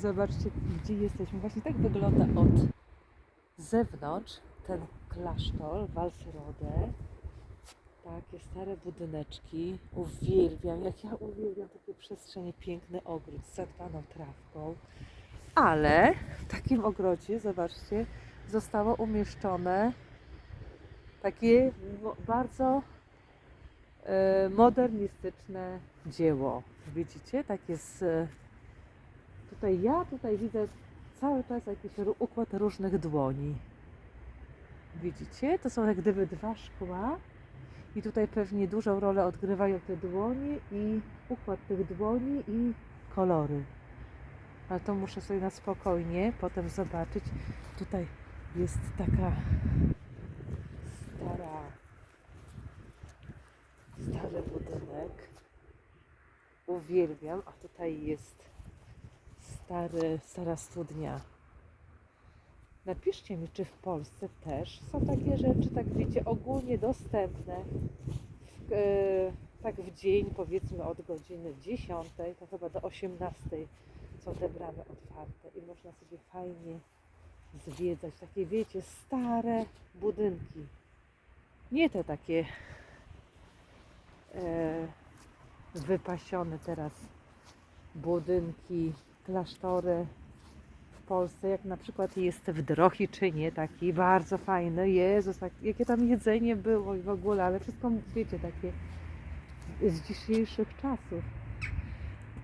Zobaczcie, gdzie jesteśmy. Właśnie tak wygląda od zewnątrz ten klasztor Walsrode. Takie stare budyneczki. Uwielbiam, jak ja uwielbiam takie przestrzenie, piękny ogród z zadbaną trawką. Ale w takim ogrodzie, zobaczcie, zostało umieszczone takie bardzo e, modernistyczne dzieło. Widzicie? Takie z... Tutaj ja tutaj widzę cały czas jakiś układ różnych dłoni. Widzicie? To są jak gdyby dwa szkła i tutaj pewnie dużą rolę odgrywają te dłonie i układ tych dłoni i kolory. Ale to muszę sobie na spokojnie potem zobaczyć. Tutaj jest taka stara, stary budynek. Uwielbiam, a tutaj jest stary, stara studnia. Napiszcie mi, czy w Polsce też są takie rzeczy, tak wiecie, ogólnie dostępne. W, e, tak w dzień, powiedzmy od godziny 10, to chyba do 18 są te bramy otwarte i można sobie fajnie zwiedzać. Takie, wiecie, stare budynki. Nie te takie e, wypasione teraz budynki, klasztory w Polsce, jak na przykład jest w Drohiczynie, taki bardzo fajny. Jezus, tak, jakie tam jedzenie było i w ogóle, ale wszystko, wiecie, takie z dzisiejszych czasów.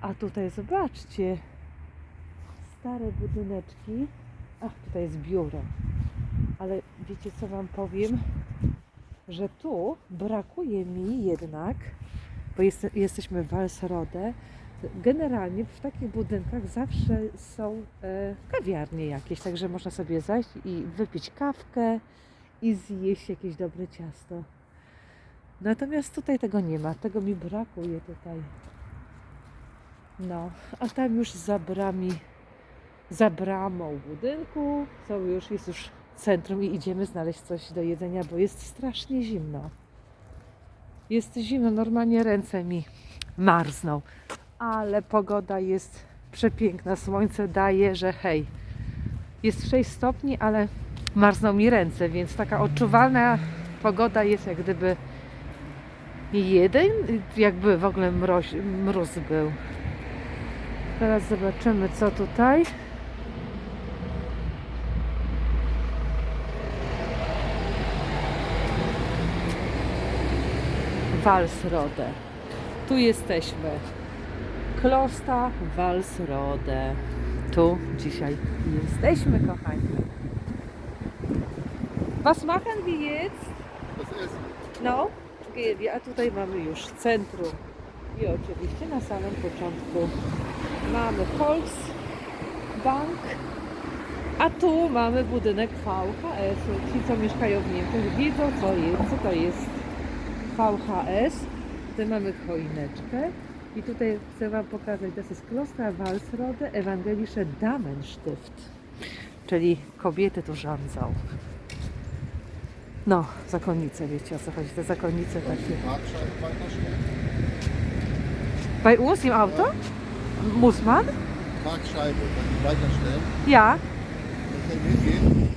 A tutaj zobaczcie, stare budyneczki. Ach, tutaj jest biuro. Ale wiecie, co Wam powiem? Że tu brakuje mi jednak, bo jest, jesteśmy w Walsrode, generalnie w takich budynkach zawsze są e, kawiarnie jakieś, także można sobie zajść i wypić kawkę i zjeść jakieś dobre ciasto. Natomiast tutaj tego nie ma, tego mi brakuje tutaj. No, a tam już za brami, za bramą budynku są już, jest już centrum i idziemy znaleźć coś do jedzenia, bo jest strasznie zimno. Jest zimno, normalnie ręce mi marzną, ale pogoda jest przepiękna, słońce daje, że hej, jest 6 stopni, ale marzną mi ręce, więc taka odczuwalna pogoda jest jak gdyby jeden, jakby w ogóle mroź, mróz był. Teraz zobaczymy co tutaj. Walsrode. Tu jesteśmy. Klosta Walsrode. Tu dzisiaj jesteśmy, kochani. Was machen wir jetzt? No. A tutaj mamy już centrum. I oczywiście na samym początku mamy Volksbank, a tu mamy budynek VHS. Ci, co mieszkają w Niemczech, wiedzą, co, jest, co to jest VHS. Tutaj mamy choineczkę. I tutaj chcę Wam pokazać, to jest Kloster Walsrode Evangelische Damenstift. Czyli kobiety tu rządzą. No, zakonnice, wiecie o co chodzi. Te zakonnice takie. Bei uns im Auto? Muss man? Parkscheibe. Ja. Dann können wir gehen.